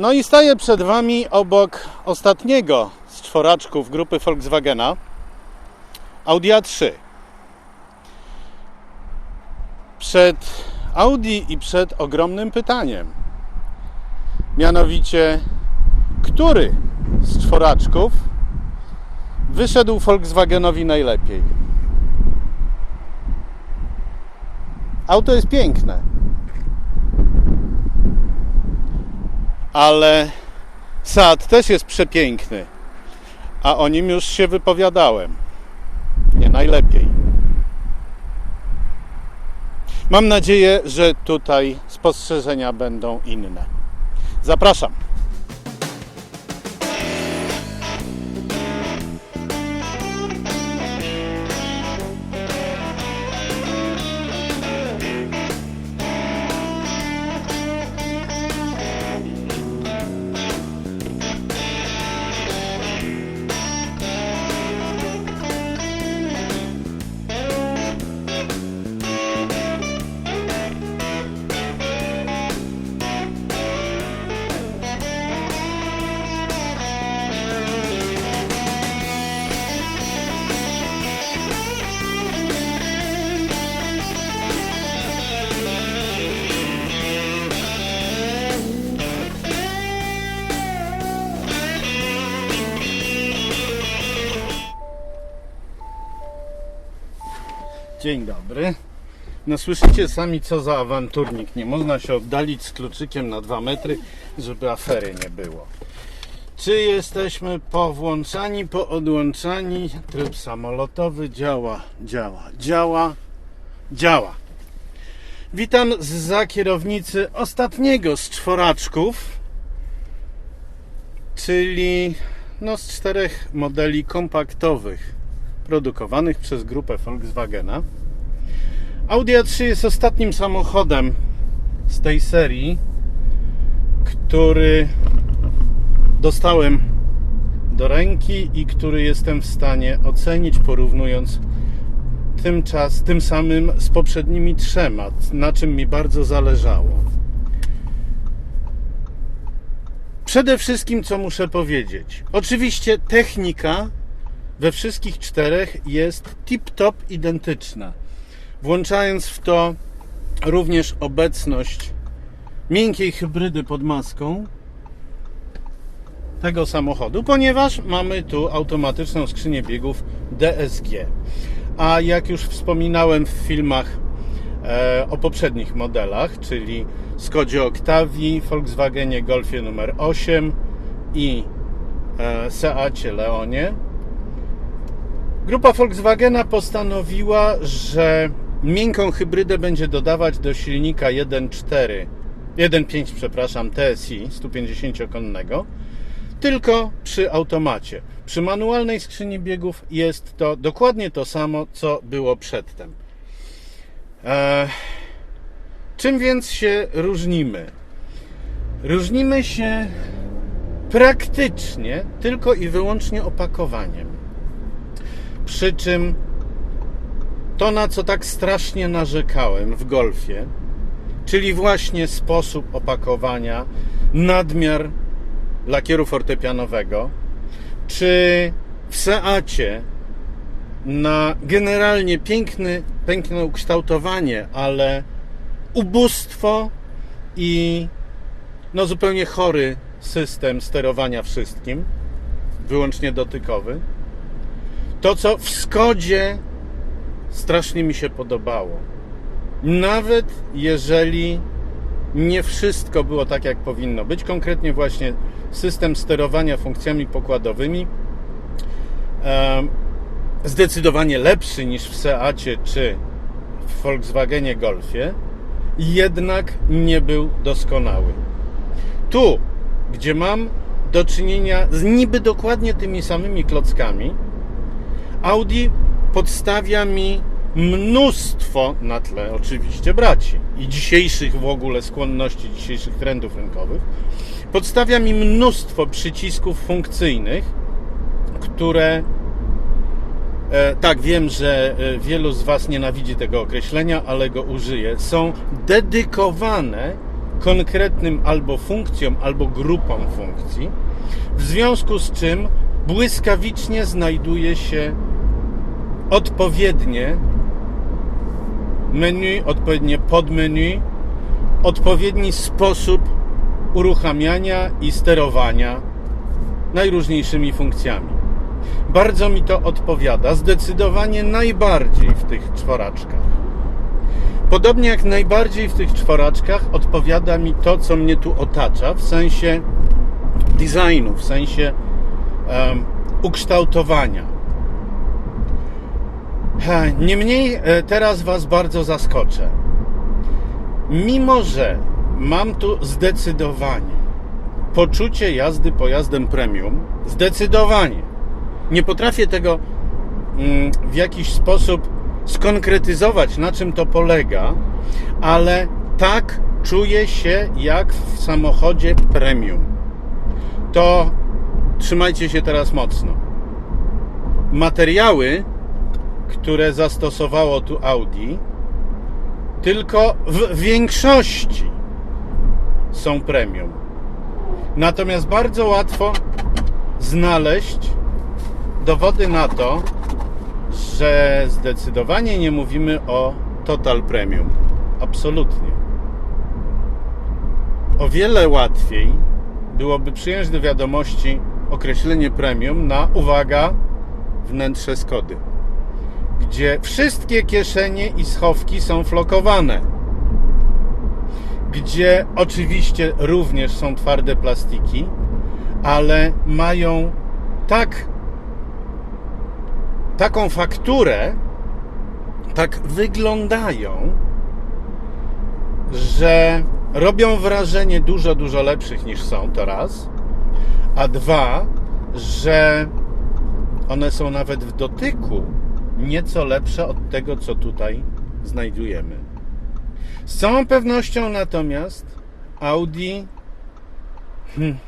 No i staję przed Wami obok ostatniego z czworaczków grupy Volkswagena Audi A3. Przed Audi i przed ogromnym pytaniem. Mianowicie, który z czworaczków wyszedł Volkswagenowi najlepiej? Auto jest piękne. Ale Seat też jest przepiękny. A o nim już się wypowiadałem. Nie najlepiej. Mam nadzieję, że tutaj spostrzeżenia będą inne. Zapraszam. Dzień dobry. No słyszycie sami co za awanturnik. Nie można się oddalić z kluczykiem na 2 metry, żeby afery nie było. Czy jesteśmy powłączani, poodłączani? Tryb samolotowy działa, działa, działa, działa. Witam za kierownicy ostatniego z czworaczków, czyli no z czterech modeli kompaktowych produkowanych przez grupę Volkswagena. Audi A3 jest ostatnim samochodem z tej serii, który dostałem do ręki i który jestem w stanie ocenić, porównując tym, czas, tym samym z poprzednimi trzema, na czym mi bardzo zależało. Przede wszystkim, co muszę powiedzieć. Oczywiście technika we wszystkich czterech jest tip-top identyczna. Włączając w to również obecność miękkiej hybrydy pod maską tego samochodu, ponieważ mamy tu automatyczną skrzynię biegów DSG. A jak już wspominałem w filmach e, o poprzednich modelach, czyli Skodzie Octavii, Volkswagenie Golfie nr 8 i e, Seacie Leonie, Grupa Volkswagena postanowiła, że miękką hybrydę będzie dodawać do silnika 1.4, 1.5, przepraszam, TSI 150-konnego, tylko przy automacie. Przy manualnej skrzyni biegów jest to dokładnie to samo, co było przedtem. Eee, czym więc się różnimy? Różnimy się praktycznie tylko i wyłącznie opakowaniem. Przy czym to, na co tak strasznie narzekałem w golfie, czyli właśnie sposób opakowania, nadmiar lakieru fortepianowego, czy w Seacie na generalnie piękny, piękne ukształtowanie, ale ubóstwo i no zupełnie chory system sterowania wszystkim, wyłącznie dotykowy. To, co w Skodzie strasznie mi się podobało. Nawet jeżeli nie wszystko było tak, jak powinno być, konkretnie właśnie system sterowania funkcjami pokładowymi, zdecydowanie lepszy niż w Seacie czy w Volkswagenie Golfie, jednak nie był doskonały. Tu, gdzie mam do czynienia z niby dokładnie tymi samymi klockami, Audi podstawia mi mnóstwo na tle oczywiście braci i dzisiejszych w ogóle skłonności, dzisiejszych trendów rynkowych. Podstawia mi mnóstwo przycisków funkcyjnych, które e, tak wiem, że e, wielu z Was nienawidzi tego określenia, ale go użyję. Są dedykowane konkretnym albo funkcją, albo grupą funkcji, w związku z czym błyskawicznie znajduje się odpowiednie menu, odpowiednie podmenu, odpowiedni sposób uruchamiania i sterowania najróżniejszymi funkcjami. Bardzo mi to odpowiada, zdecydowanie najbardziej w tych czworaczkach. Podobnie jak najbardziej w tych czworaczkach odpowiada mi to, co mnie tu otacza, w sensie designu, w sensie ukształtowania. Niemniej e, teraz Was bardzo zaskoczę. Mimo, że mam tu zdecydowanie poczucie jazdy pojazdem premium, zdecydowanie nie potrafię tego mm, w jakiś sposób skonkretyzować, na czym to polega, ale tak czuję się jak w samochodzie premium. To trzymajcie się teraz mocno. Materiały, które zastosowało tu Audi, tylko w większości są premium. Natomiast bardzo łatwo znaleźć dowody na to, że zdecydowanie nie mówimy o Total Premium. Absolutnie. O wiele łatwiej byłoby przyjąć do wiadomości określenie premium na, uwaga, wnętrze Skody, gdzie wszystkie kieszenie i schowki są flokowane, gdzie oczywiście również są twarde plastiki, ale mają tak taką fakturę, tak wyglądają, że robią wrażenie dużo, dużo lepszych niż są to raz, a dwa, że one są nawet w dotyku nieco lepsze od tego, co tutaj znajdujemy. Z całą pewnością natomiast Audi hmm,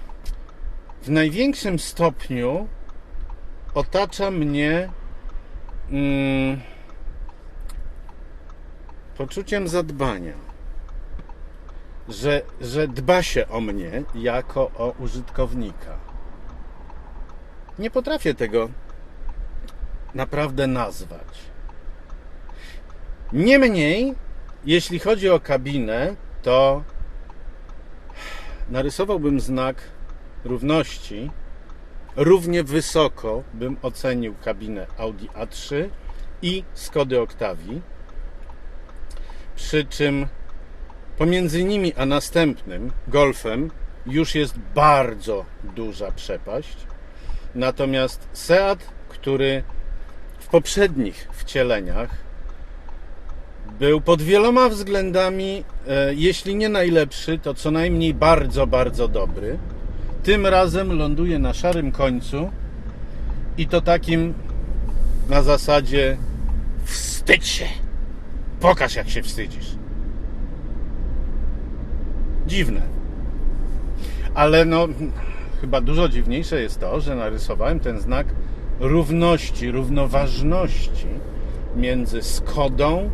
w największym stopniu otacza mnie mm, poczuciem zadbania, że, że dba się o mnie jako o użytkownika. Nie potrafię tego naprawdę nazwać. Niemniej, jeśli chodzi o kabinę, to narysowałbym znak równości Równie wysoko bym ocenił kabinę Audi A3 i Skody Octavii. Przy czym pomiędzy nimi a następnym Golfem już jest bardzo duża przepaść. Natomiast Seat, który w poprzednich wcieleniach był pod wieloma względami, e, jeśli nie najlepszy, to co najmniej bardzo, bardzo dobry tym razem ląduje na szarym końcu i to takim na zasadzie wstydź się. Pokaż jak się wstydzisz. Dziwne. Ale no chyba dużo dziwniejsze jest to, że narysowałem ten znak równości, równoważności między Skodą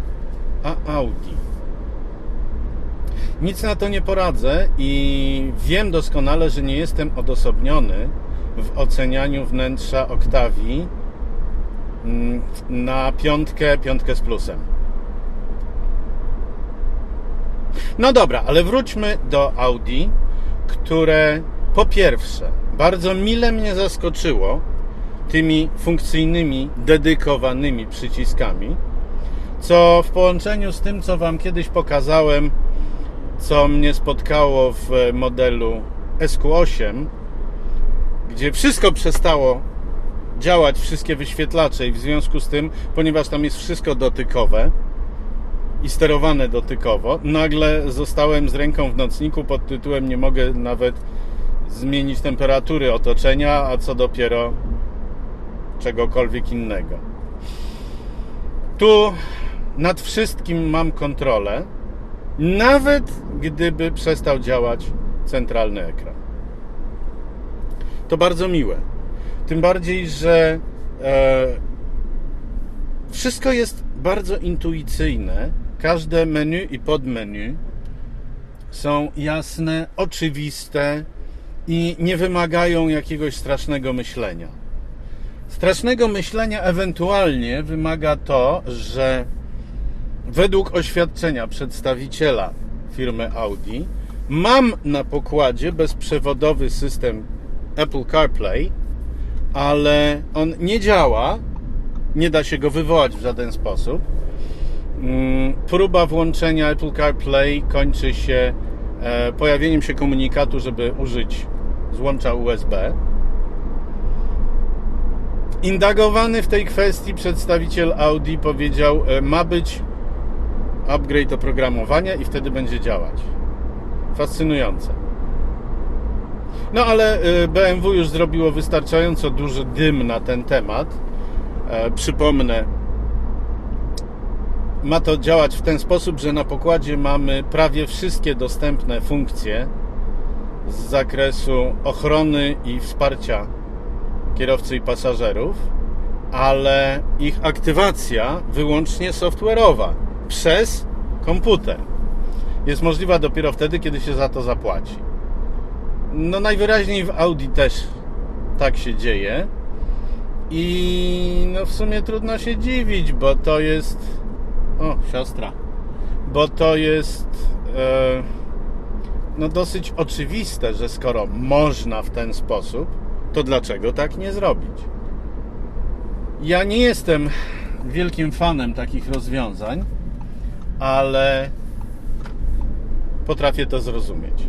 a Audi. Nic na to nie poradzę i wiem doskonale, że nie jestem odosobniony w ocenianiu wnętrza Oktawii mm, na piątkę, piątkę z plusem. No dobra, ale wróćmy do Audi, które po pierwsze bardzo mile mnie zaskoczyło tymi funkcyjnymi, dedykowanymi przyciskami, co w połączeniu z tym, co Wam kiedyś pokazałem, co mnie spotkało w modelu SQ8, gdzie wszystko przestało działać, wszystkie wyświetlacze i w związku z tym, ponieważ tam jest wszystko dotykowe i sterowane dotykowo, nagle zostałem z ręką w nocniku pod tytułem nie mogę nawet zmienić temperatury otoczenia, a co dopiero czegokolwiek innego. Tu nad wszystkim mam kontrolę nawet gdyby przestał działać centralny ekran. To bardzo miłe. Tym bardziej, że e, wszystko jest bardzo intuicyjne. Każde menu i podmenu są jasne, oczywiste i nie wymagają jakiegoś strasznego myślenia. Strasznego myślenia ewentualnie wymaga to, że według oświadczenia przedstawiciela firmy Audi mam na pokładzie bezprzewodowy system Apple CarPlay, ale on nie działa, nie da się go wywołać w żaden sposób. Mm, Próba włączenia Apple CarPlay kończy się e, pojawieniem się komunikatu, żeby użyć złącza USB. Indagowany w tej kwestii przedstawiciel Audi powiedział, e, ma być upgrade oprogramowania i wtedy będzie działać. Fascynujące. No ale e, BMW już zrobiło wystarczająco duży dym na ten temat. Przypomnę, ma to działać w ten sposób, że na pokładzie mamy prawie wszystkie dostępne funkcje z zakresu ochrony i wsparcia kierowcy i pasażerów, ale ich aktywacja wyłącznie software'owa przez komputer jest możliwa dopiero wtedy, kiedy się za to zapłaci. No najwyraźniej w Audi też tak się dzieje i no w sumie trudno się dziwić, bo to jest o, siostra. Bo to jest e, no dosyć oczywiste, że skoro można w ten sposób, to dlaczego tak nie zrobić? Ja nie jestem wielkim fanem takich rozwiązań, ale potrafię to zrozumieć.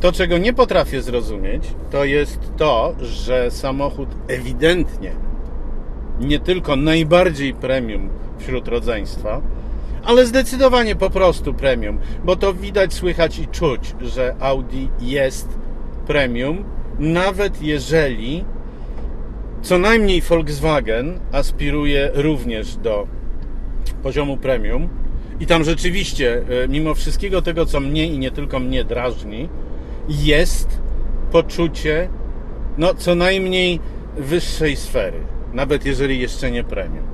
To, czego nie potrafię zrozumieć, to jest to, że samochód ewidentnie nie tylko najbardziej premium wśród rodzeństwa, ale zdecydowanie po prostu premium, bo to widać, słychać i czuć, że Audi jest premium, nawet jeżeli co najmniej Volkswagen aspiruje również do poziomu premium. I tam rzeczywiście, e, mimo wszystkiego tego, co mnie i nie tylko mnie drażni, jest poczucie no co najmniej wyższej sfery, nawet jeżeli jeszcze nie premium.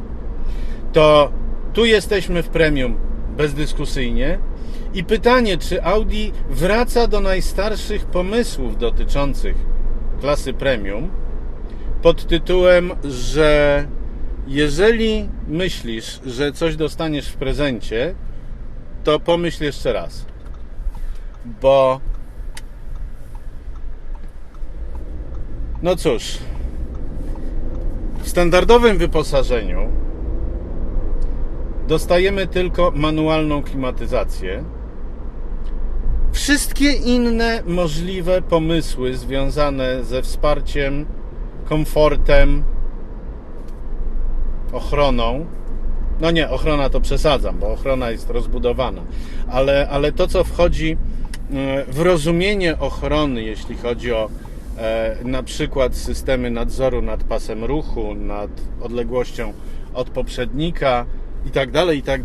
To tu jesteśmy w premium bezdyskusyjnie i pytanie, czy Audi wraca do najstarszych pomysłów dotyczących klasy premium pod tytułem, że jeżeli myślisz, że coś dostaniesz w prezencie, to pomyśl jeszcze raz. Bo no cóż, w standardowym wyposażeniu dostajemy tylko manualną klimatyzację. Wszystkie inne możliwe pomysły związane ze wsparciem, komfortem, ochroną. No nie, ochrona to przesadzam, bo ochrona jest rozbudowana, ale, ale to, co wchodzi e, w rozumienie ochrony, jeśli chodzi o na przykład systemy nadzoru nad pasem ruchu, nad odległością od poprzednika i tak dalej, i tak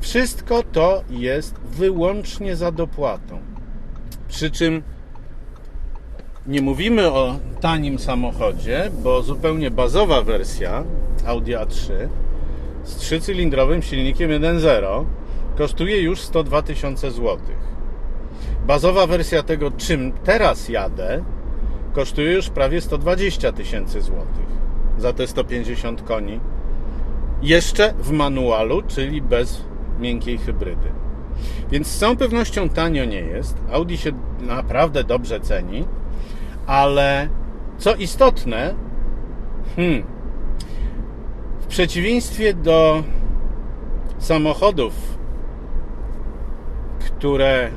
wszystko to jest wyłącznie za dopłatą. Przy czym nie mówimy o tanim samochodzie, bo zupełnie bazowa wersja Audi A3 z trzycylindrowym silnikiem 1.0 kosztuje już 102 tysiące złotych. Bazowa wersja tego, czym teraz jadę, kosztuje już prawie 120 tysięcy złotych za te 150 koni. Jeszcze w manualu, czyli bez miękkiej hybrydy. Więc z całą pewnością tanio nie jest. Audi się naprawdę dobrze ceni, ale co istotne, hmm, w przeciwieństwie do samochodów, które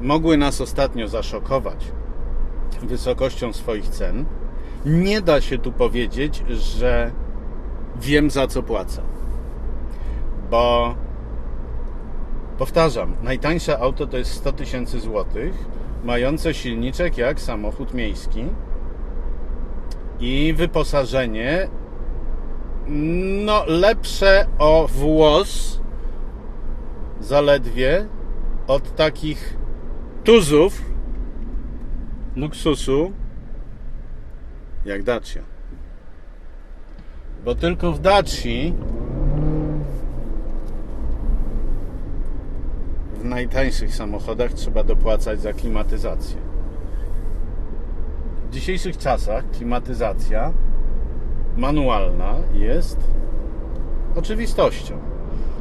mogły nas ostatnio zaszokować wysokością swoich cen, nie da się tu powiedzieć, że wiem za co płacę. Bo powtarzam, najtańsze auto to jest 100 tysięcy złotych, mające silniczek jak samochód miejski i wyposażenie no lepsze o włos zaledwie od takich tuzów luksusu jak Dacia. Bo tylko w Daci w najtańszych samochodach trzeba dopłacać za klimatyzację. W dzisiejszych czasach klimatyzacja manualna jest oczywistością.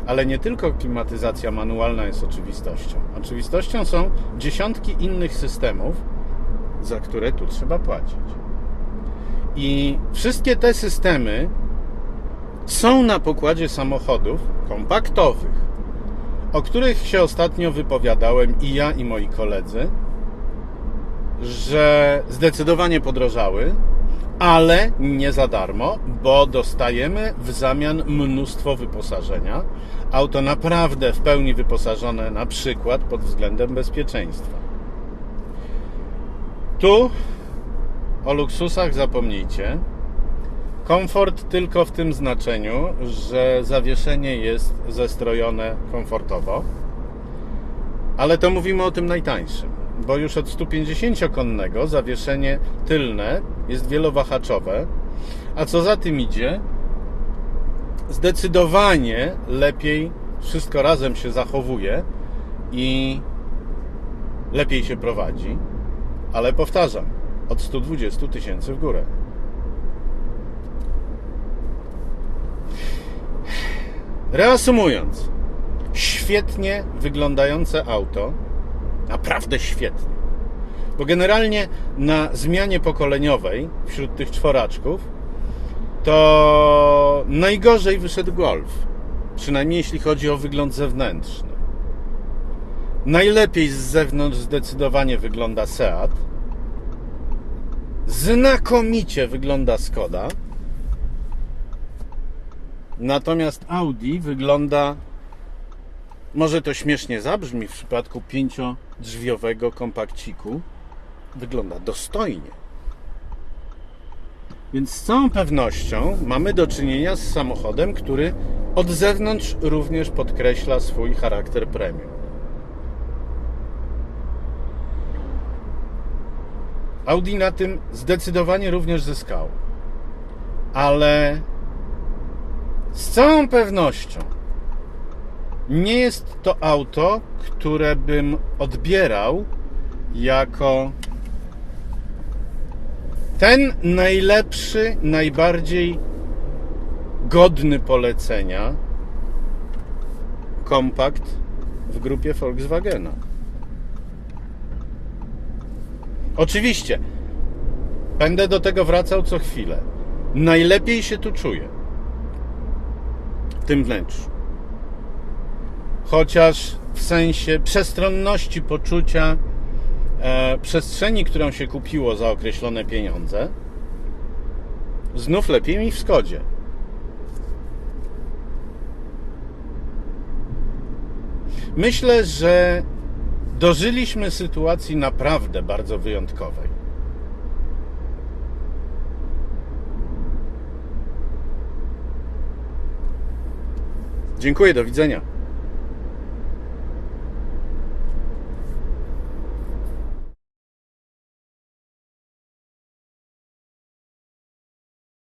Ale nie tylko klimatyzacja manualna jest oczywistością. Oczywistością są dziesiątki innych systemów, za które tu trzeba płacić. I wszystkie te systemy są na pokładzie samochodów kompaktowych, o których się ostatnio wypowiadałem i ja, i moi koledzy, że zdecydowanie podrożały, ale nie za darmo, bo dostajemy w zamian mnóstwo wyposażenia. Auto naprawdę w pełni wyposażone, na przykład pod względem bezpieczeństwa. Tu o luksusach zapomnijcie. Komfort tylko w tym znaczeniu, że zawieszenie jest zestrojone komfortowo. Ale to mówimy o tym najtańszym, bo już od 150-konnego zawieszenie tylne jest wielowahaczowe, a co za tym idzie, zdecydowanie lepiej wszystko razem się zachowuje i lepiej się prowadzi. Ale powtarzam, od 120 tysięcy w górę. Reasumując, świetnie wyglądające auto, naprawdę świetnie. Bo generalnie na zmianie pokoleniowej wśród tych czworaczków to najgorzej wyszedł Golf. Przynajmniej jeśli chodzi o wygląd zewnętrzny. Najlepiej z zewnątrz zdecydowanie wygląda Seat. Znakomicie wygląda Skoda. Natomiast Audi wygląda, może to śmiesznie zabrzmi w przypadku pięciodrzwiowego kompakciku, wygląda dostojnie. Więc z całą pewnością mamy do czynienia z samochodem, który od zewnątrz również podkreśla swój charakter premium. Audi na tym zdecydowanie również zyskało. Ale z całą pewnością nie jest to auto, które bym odbierał jako ten najlepszy, najbardziej godny polecenia kompakt w grupie Volkswagena. Oczywiście, będę do tego wracał co chwilę. Najlepiej się tu czuję w tym wnętrzu. Chociaż w sensie przestronności poczucia e, przestrzeni, którą się kupiło za określone pieniądze, znów lepiej mi w Skodzie. Myślę, że dożyliśmy sytuacji naprawdę bardzo wyjątkowej. Dziękuję, do widzenia.